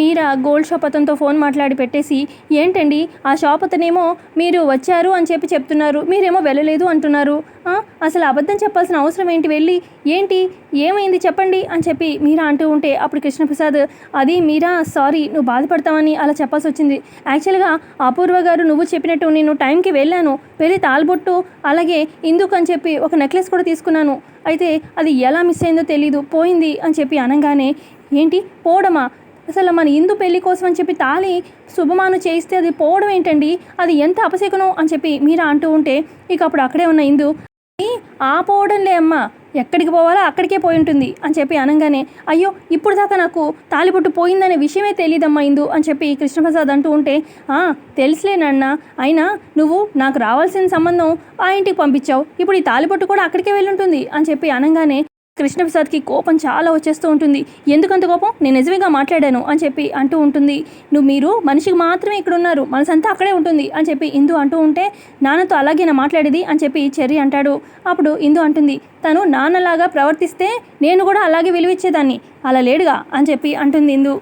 మీరా gold shop అతనితో phone మాట్లాడి పెట్టేసి ఏంటండి ఆ షాప్ అతనేమో మీరు వచ్చారు అని చెప్పి చెప్తున్నారు మీరేమో వెళ్ళలేదు అంటున్నారు. అసలు అబద్ధం చెప్పాల్సిన అవసరం ఏంటి వెళ్ళి? ఏంటి? ఏమైంది చెప్పండి అని చెప్పి మీరా అంటూ ఉంటే అప్పుడు కృష్ణప్రసాద్ అది మీరా సారీ నువ్వు బాధపడతావని అలా చెప్పాల్సి వచ్చింది. యాక్చువల్గా అపూర్వ గారు నువ్వు చెప్పినట్టు నేను టైంకి వెళ్ళాను. వెళ్ళి తాల్బొట్టు అలాగే ఇందుకు అని చెప్పి ఒక నెక్లెస్ కూడా తీసుకున్నాను. అయితే అది ఎలా మిస్ అయిందో తెలీదు పోయింది అని చెప్పి అనగానే ఏంటి? పోవడమా? అసలు మన ఇందు పెళ్ళి కోసం అని చెప్పి తాళి శుభమాను చేయిస్తే అది పోవడం ఏంటండి? అది ఎంత అపశకునం అని చెప్పి మీరా అంటూ ఉంటే ఇక అప్పుడు అక్కడే ఉన్న ఇందు ఆపోవడం ఆ అమ్మా ఎక్కడికి పోవాలో అక్కడికే పోయి ఉంటుంది అని చెప్పి అనగానే అయ్యో ఇప్పుడు దాకా నాకు తాలిబొట్టు పోయిందనే విషయమే తెలియదమ్మా ఇందు అని చెప్పి కృష్ణప్రసాద్ అంటూ ఉంటే "ఆ, తెలుసులే నాన్న అయినా నువ్వు నాకు రావాల్సిన సంబంధం ఆ ఇంటికి పంపించావు. ఇప్పుడు ఈ తాలిబొట్టు కూడా అక్కడికే వెళ్ళుంటుంది అని చెప్పి అనగానే కృష్ణప్రసాద్కి కోపం చాలా వచ్చేస్తూ ఉంటుంది. ఎందుకంత కోపం? నేను నిజమేగా మాట్లాడాను అని చెప్పి అంటూ ఉంటుంది. నువ్వు మీరు మనిషికి మాత్రమే ఇక్కడ ఉన్నారు. మనసంతా అక్కడే ఉంటుంది అని చెప్పి ఇందు అంటూ ఉంటే నాన్నతో అలాగే నా మాట్లాడేది అని చెప్పి చెర్రి అంటాడు. అప్పుడు ఇందు అంటుంది తను నాన్నలాగా ప్రవర్తిస్తే నేను కూడా అలాగే విలువిచ్చేదాన్ని. అలా లేడుగా అని చెప్పి అంటుంది ఇందు.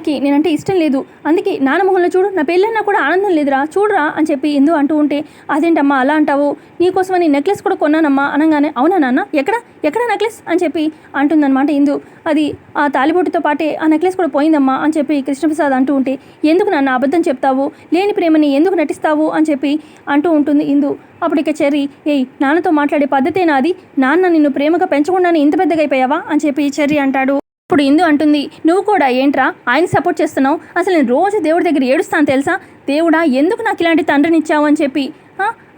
కి నేనంటే ఇష్టం లేదు. అందుకే నాన్న మొహంలో చూడు నా పెళ్ళన్నా కూడా ఆనందం లేదురా చూడరా అని చెప్పి ఎందు అంటూ ఉంటే అదేంటమ్మా అలా అంటావు? నీకోసమని నెక్లెస్ కూడా కొన్నానమ్మా అనగానే అవునా నాన్న? ఎక్కడ? ఎక్కడ నెక్లెస్ అని చెప్పి అంటుందన్నమాట ఇందు. అది ఆ తాలిబొట్టుతో పాటే ఆ నెక్లెస్ కూడా పోయిందమ్మా అని చెప్పి కృష్ణప్రసాద్ అంటూ ఉంటే ఎందుకు నాన్న అబద్ధం చెప్తావు? లేని ప్రేమని ఎందుకు నటిస్తావు? అని చెప్పి అంటూ ఉంటుంది ఇందు. అప్పుడు ఇక చెర్రీ ఏయ్ నాన్నతో మాట్లాడే పద్ధతేనా అది? నాన్న నిన్ను ప్రేమగా పెంచకుండానే ఇంత పెద్దగా అయిపోయావా? అని చెప్పి చెర్రీ అంటాడు. ఇప్పుడు ఇందు అంటుంది నువ్వు కూడా ఏంట్రా? ఆయన సపోర్ట్ చేస్తున్నావు? అసలు నేను రోజు దేవుడి దగ్గర ఏడుస్తాను తెలుసా? దేవుడా ఎందుకు నాకు ఇలాంటి తండ్రిని ఇచ్చావు అని చెప్పి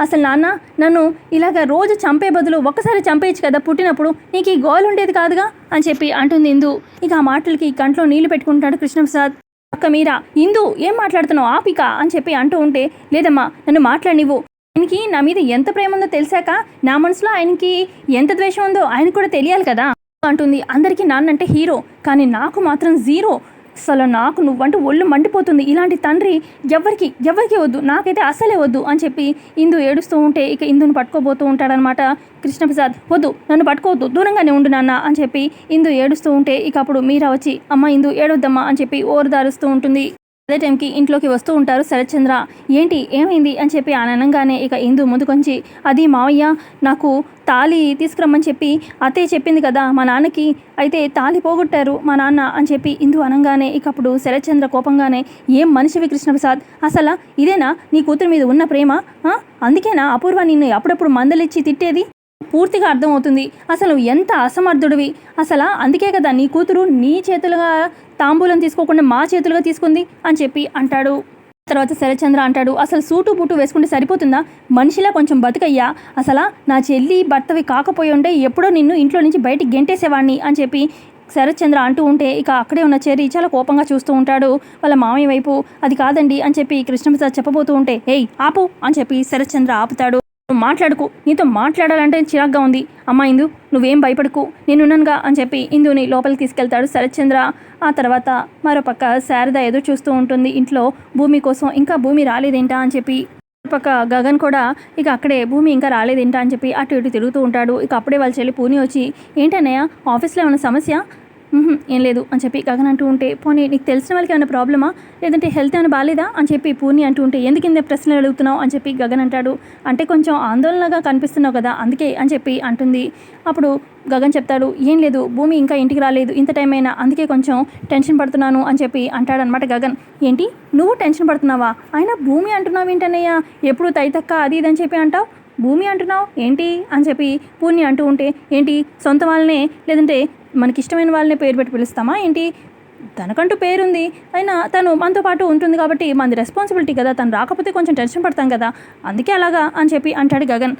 అసలు నాన్న నన్ను ఇలాగ రోజు చంపే బదులు ఒక్కసారి చంపేయచ్చు కదా పుట్టినప్పుడు? నీకు ఈ గోల్ ఉండేది కాదుగా? అని చెప్పి అంటుంది ఇందు. ఇక ఆ మాటలకి కంట్లో నీళ్ళు పెట్టుకుంటాడు కృష్ణప్రసాద్. అక్క మీరా ఇందు ఏం మాట్లాడుతున్నావు? ఆపిక? అని చెప్పి అంటూ ఉంటే లేదమ్మా నన్ను మాట్లాడినివ్వు. ఆయనకి నా మీద ఎంత ప్రేమ ఉందో తెలిసాక నా మనసులో ఆయనకి ఎంత ద్వేషం ఉందో ఆయన కూడా తెలియాలి కదా. అంటుంది. అందరికీ నాన్నంటే హీరో కానీ నాకు మాత్రం జీరో. అసలు నాకు నువ్వంటే ఒళ్ళు మండిపోతుంది. ఇలాంటి తండ్రి ఎవరికి ఎవరికి వద్దు. నాకైతే అసలే వద్దు అని చెప్పి ఇందు ఏడుస్తూ ఉంటే ఇక ఇందుని పట్టుకోబోతూ ఉంటాడనమాట కృష్ణప్రసాద్. వద్దు నన్ను పట్టుకోవద్దు. దూరంగానే ఉండు నాన్న అని చెప్పి ఇందు ఏడుస్తూ ఉంటే ఇక అప్పుడు మీరా వచ్చి అమ్మ ఇందు ఏడొద్దమ్మా అని చెప్పి ఓరదారుస్తూ ఉంటుంది. అదే టైంకి ఇంట్లోకి వస్తూ ఉంటారు శరత్చంద్ర. ఏంటి? ఏమైంది? అని చెప్పి ఆనందంగానే ఇక ఇందు ముందుకొంచి అది మావయ్య నాకు తాళి తీసుకురమ్మని చెప్పి అతే చెప్పింది కదా మా నాన్నకి. అయితే తాళి పోగొట్టారు మా నాన్న అని చెప్పి ఇందు అనగానే ఇక అప్పుడు శరత్చంద్ర కోపంగానే ఏం మనిషివి కృష్ణప్రసాద్? అసలు ఇదేనా? నీ కూతురు మీద ఉన్న ప్రేమ? అందుకేనా? అపూర్వ నిన్ను అప్పుడప్పుడు మందలిచ్చి తిట్టేది? పూర్తిగా అర్థమవుతుంది. అసలు ఎంత అసమర్థుడివి? అసలు అందుకే కదా నీ కూతురు నీ చేతులుగా తాంబూలం తీసుకోకుండా మా చేతులుగా తీసుకుంది అని చెప్పి అంటాడు. తర్వాత శరచంద్ర అంటాడు అసలు సూటు బూటు వేసుకుంటే సరిపోతుందా? మనిషిలా కొంచెం బతుకయ్యా. అసలు నా చెల్లి భర్తవి కాకపోయి ఉంటే ఎప్పుడో నిన్ను ఇంట్లో నుంచి బయటికి గెంటేసేవాడిని అని చెప్పి శరత్చంద్ర అంటూ ఉంటే ఇక అక్కడే ఉన్న చెర్రి చాలా కోపంగా చూస్తూ ఉంటాడు. వాళ్ళ మామయ్య వైపు అది కాదండి అని చెప్పి కృష్ణప్రసాద్ చెప్పబోతూ ఉంటే ఏయ్ ఆపు అని చెప్పి శరత్చంద్ర ఆపుతాడు. మాట్లాడుకు. నీతో మాట్లాడాలంటే చిరాగ్గా ఉంది. అమ్మా ఇందు నువ్వేం భయపడకు. నేనున్నానుగా అని చెప్పి ఇందుని లోపలికి తీసుకెళ్తాడు శరత్చంద్ర. ఆ తర్వాత మరోపక్క శారద ఎదురు చూస్తూ ఉంటుంది. ఇంట్లో భూమి కోసం ఇంకా భూమి రాలేదేంటా అని చెప్పి. పక్క గగన్ కూడా ఇక అక్కడే భూమి ఇంకా రాలేదేంటా అని చెప్పి అటు ఇటు తిరుగుతూ ఉంటాడు. ఇక అప్పుడే వాళ్ళ చెల్లి పూని వచ్చి ఏంటన్నయ్య ఆఫీస్లో ఏమైనా సమస్య? ఏం లేదు అని చెప్పి గగన్ అంటూ ఉంటే పోనీ నీకు తెలిసిన వాళ్ళకి ఏమైనా ప్రాబ్లమా? లేదంటే హెల్త్ ఏమైనా బాగాలేదా అని చెప్పి పూర్ణి అంటూ ఉంటే ఎందుకు ఇంత ప్రశ్నలు అడుగుతున్నావు? అని చెప్పి గగన్ అంటాడు. అంటే కొంచెం ఆందోళనగా కనిపిస్తున్నావు కదా అందుకే అని చెప్పి అంటుంది. అప్పుడు గగన్ చెప్తాడు ఏం లేదు భూమి ఇంకా ఇంటికి రాలేదు ఇంత టైం అయినా అందుకే కొంచెం టెన్షన్ పడుతున్నాను అని చెప్పి అంటాడనమాట గగన్. ఏంటి? నువ్వు టెన్షన్ పడుతున్నావా? అయినా భూమి అంటున్నావు ఏంటన్నయ్య ఎప్పుడు తైతక్క అది ఇది అని చెప్పి అంటావు? భూమి అంటున్నావు? ఏంటి? అని చెప్పి పూర్ణి అంటూ ఉంటే ఏంటి? సొంత వాళ్ళనే? లేదంటే మనకి ఇష్టమైన వాళ్ళనే పేరు పెట్టి పిలుస్తామా? ఏంటి? తనకంటూ పేరుంది. అయినా తను మనతో పాటు ఉంటుంది కాబట్టి మనది రెస్పాన్సిబిలిటీ కదా. తను రాకపోతే కొంచెం టెన్షన్ పడతాం కదా. అందుకే అలాగా అని చెప్పి అంటాడు గగన్.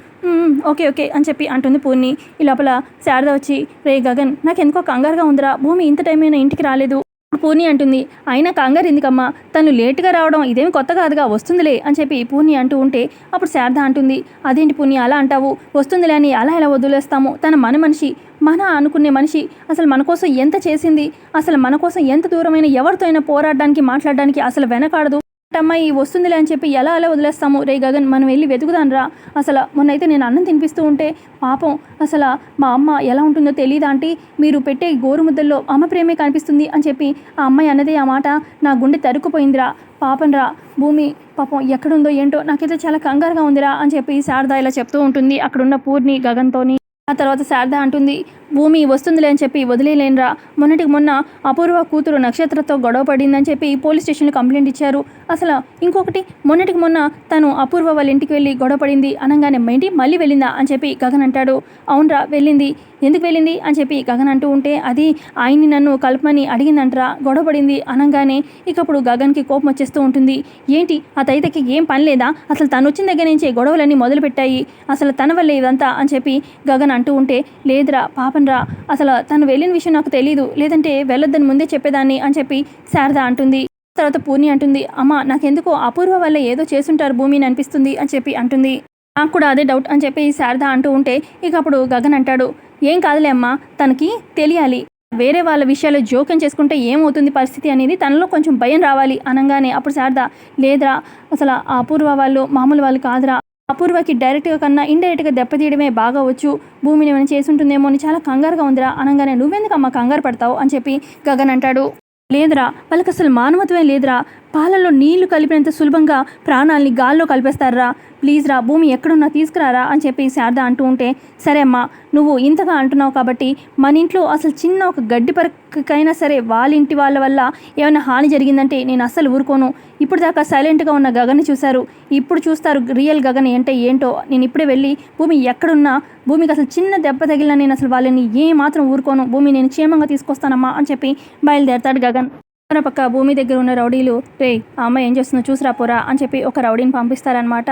ఓకే ఓకే అని చెప్పి అంటుంది పూర్ణి ఈ లోపల శారద వచ్చి రే గగన్ నాకు ఎందుకో కంగారుగా ఉందిరా. భూమి ఇంత టైం అయినా ఇంటికి రాలేదు. పూర్ణి అంటుంది అయినా కంగారు ఎందుకమ్మా? తను లేటుగా రావడం ఇదేమి కొత్త కాదుగా వస్తుందిలే అని చెప్పి పూర్ణి అంటూ ఉంటే అప్పుడు శారద అంటుంది అదేంటి పూర్ణి అలా అంటావు? వస్తుందిలే అని అలా ఎలా వదిలేస్తాము? తన మన మనిషి మన అనుకునే మనిషి. అసలు మన కోసం ఎంత చేసింది? అసలు మన కోసం ఎంత దూరమైన ఎవరితో అయినా పోరాడడానికి మాట్లాడడానికి అసలు వెనకాడదు? అమ్మాయి వస్తుందిలే అని చెప్పి ఎలా అలా వదిలేస్తాము? రే గగన్ మనం వెళ్ళి వెతుకుదానరా అసలు మొన్నైతే నేను అన్నం తినిపిస్తూ ఉంటే పాపం అసలు మా అమ్మ ఎలా ఉంటుందో తెలియదా ఆంటీ? మీరు పెట్టే గోరు ముద్దల్లో అమ్మ ప్రేమే కనిపిస్తుంది అని చెప్పి ఆ అమ్మాయి అన్నదే ఆ మాట. నా గుండె తరుక్కుపోయిందిరా పాపంరా భూమి పాపం ఎక్కడుందో ఏంటో నాకైతే చాలా కంగారుగా ఉందిరా అని చెప్పి శారద ఇలా చెప్తూ ఉంటుంది. అక్కడున్న పూర్ణి గగన్తోని. ఆ తర్వాత శారద అంటుంది భూమి వస్తుందిలే అని చెప్పి వదిలేలేనరా. మొన్నటికి మొన్న అపూర్వ కూతురు నక్షత్రతో గొడవ పడిందని చెప్పి పోలీస్ స్టేషన్లో కంప్లైంట్ ఇచ్చారు. అసలు ఇంకొకటి మొన్నటికి మొన్న తను అపూర్వ వాళ్ళ ఇంటికి వెళ్ళి గొడవ పడింది. అనగానే ఏంటి మళ్ళీ వెళ్ళిందా? అని చెప్పి గగన్ అంటాడు. అవునరా వెళ్ళింది. ఎందుకు వెళ్ళింది అని చెప్పి గగన్ అంటూ ఉంటే అది ఆయన్ని నన్ను కలపమని అడిగిందంటరా గొడవపడింది అనగానే ఇక అప్పుడు గగన్కి కోపం వచ్చేస్తూ ఉంటుంది. ఏంటి ఆ తైతకి ఏం పని లేదా? అసలు తను వచ్చిన దగ్గర నుంచే గొడవలన్నీ మొదలుపెట్టాయి. అసలు తన వల్లే ఇదంతా అని చెప్పి గగన్ అంటూ ఉంటే లేదురా పాపన్రా అసలు తను వెళ్ళిన విషయం నాకు తెలియదు లేదంటే వెళ్ళొద్దని ముందే చెప్పేదాన్ని అని చెప్పి శారద అంటుంది. తర్వాత పూర్ణి అంటుంది అమ్మ నాకెందుకో అపూర్వ వల్ల ఏదో చేసుంటారు భూమిని అనిపిస్తుంది అని చెప్పి అంటుంది. నాకు కూడా అదే డౌట్ అని చెప్పి శారద అంటూ ఉంటే ఇక అప్పుడు గగన్ అంటాడు ఏం కాదులే అమ్మా తనకి తెలియాలి. వేరే వాళ్ళ విషయాల్లో జోక్యం చేసుకుంటే ఏమవుతుంది పరిస్థితి అనేది తనలో కొంచెం భయం రావాలి అనగానే అప్పుడు శారద లేదురా అసలు అపూర్వ వాళ్ళు మామూలు వాళ్ళు కాదురా. అపూర్వకి డైరెక్ట్గా కన్నా ఇండైరెక్ట్గా దెబ్బతీయడమే బాగా వచ్చు. భూమిని ఏమైనా చేసి ఉంటుందేమో అని చాలా కంగారుగా ఉందిరా. అనగానే నువ్వెందుకమ్మా కంగారు పడతావు? అని చెప్పి గగన్ అంటాడు. లేదురా వాళ్ళకి అసలు మానవత్వమే లేదురా. పాలల్లో నీళ్ళు కలిపినంత సులభంగా ప్రాణాల్ని గాల్లో కలిపేస్తారా? ప్లీజ్ రా భూమి ఎక్కడున్నా తీసుకురారా అని చెప్పి శారద అంటూ ఉంటే సరే అమ్మా నువ్వు ఇంతగా అంటున్నావు కాబట్టి మన ఇంట్లో అసలు చిన్న ఒక గడ్డి పరకైనా సరే వాళ్ళ ఇంటి వాళ్ళ వల్ల ఏమైనా హాని జరిగిందంటే నేను అస్సలు ఊరుకోను. ఇప్పుడు దాకా సైలెంట్గా ఉన్న గగన్ని చూశారు. ఇప్పుడు చూస్తారు రియల్ గగన్ అంటే ఏంటో. నేను ఇప్పుడే వెళ్ళి భూమి ఎక్కడున్నా భూమికి అసలు చిన్న దెబ్బ తగిలినా నేను అసలు వాళ్ళని ఏ మాత్రం ఊరుకోను. భూమి నేను క్షేమంగా తీసుకొస్తానమ్మా అని చెప్పి బయలుదేరతాడు గగన్. మన పక్క భూమి దగ్గర ఉన్న రౌడీలు రే ఆ అమ్మాయి ఏం చేస్తుందో చూసిరా పోరా అని చెప్పి ఒక రౌడీని పంపిస్తారనమాట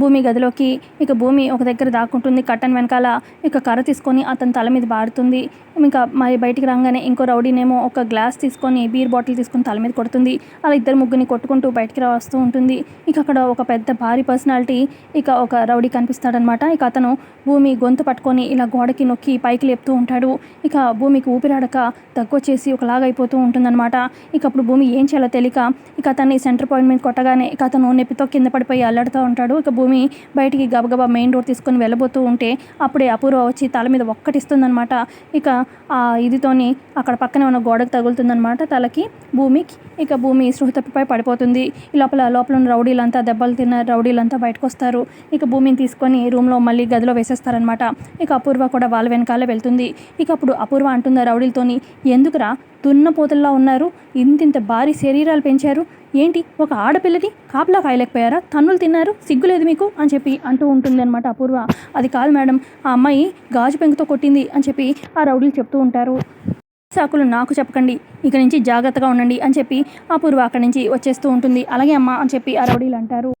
భూమి గదిలోకి ఇక భూమి ఒక దగ్గర దాక్కుంటుంది కట్టన్ వెనకాల ఇక కర్ర తీసుకొని అతని తల మీద బారుతుంది. ఇంకా మరి బయటికి రాగానే ఇంకో రౌడీనేమో ఒక గ్లాస్ తీసుకొని బీర్ బాటిల్ తీసుకొని తల మీద కొడుతుంది. అలా ఇద్దరు ముగ్గురిని కొట్టుకుంటూ బయటికి రా వస్తూ ఉంటుంది. ఇక అక్కడ ఒక పెద్ద భారీ పర్సనాలిటీ ఇక ఒక రౌడీ కనిపిస్తాడనమాట ఇక అతను భూమి గొంతు పట్టుకొని ఇలా గోడకి నొక్కి పైకి లేపుతూ ఉంటాడు. ఇక భూమికి ఊపిరాడక దగ్గొచ్చేసి ఒకలాగా అయిపోతూ ఉంటుందన్నమాట. ఇక అప్పుడు భూమి ఏం చేయాలో తెలియక ఇక అతన్ని సెంటర్ పాయింట్ మీద కొట్టగానే ఇక అతను నొప్పితో కింద పడిపోయి అల్లాడుతూ ఉంటాడు. ఇక భూమి బయటికి గబగబా మెయిన్ డోర్ తీసుకొని వెళ్ళబోతూ ఉంటే అప్పుడే అపూర్వ వచ్చి తల మీద ఒక్కటిస్తుందనమాట ఇక ఆ ఇదితోని అక్కడ పక్కనే ఉన్న గోడకు తగులుతుందనమాట తలకి భూమికి. ఇక భూమి సృహ తప్పిపై పడిపోతుంది. ఈ లోపల లోపల ఉన్న రౌడీలంతా దెబ్బలు తిన్న రౌడీలంతా బయటకు వస్తారు ఇక భూమిని తీసుకొని రూమ్లో మళ్ళీ గదిలో వేసేస్తారనమాట ఇక అపూర్వ కూడా వాళ్ళ వెనకాలే వెళ్తుంది. ఇక అప్పుడు అపూర్వ అంటుంది రౌడీలతోని ఎందుకురా దున్నపోతుల్లా ఉన్నారు. ఇంతింత భారీ శరీరాలు పెంచారు. ఏంటి? ఒక ఆడపిల్లని కాపలా కాయలేకపోయారా? తన్నులు తిన్నారు. సిగ్గులేదు మీకు? అని చెప్పి అంటూ ఉంటుంది అనమాట అపూర్వ. అది కాదు మేడం. ఆ అమ్మాయి గాజు పెంకుతో కొట్టింది అని చెప్పి ఆ రౌడీలు చెప్తూ ఉంటారు. సాకులు నాకు చెప్పకండి. ఇక నుంచి జాగ్రత్తగా ఉండండి అని చెప్పి అపూర్వ అక్కడి నుంచి వచ్చేస్తూ ఉంటుంది. అలాగే అమ్మా అని చెప్పి ఆ రౌడీలు అంటారు.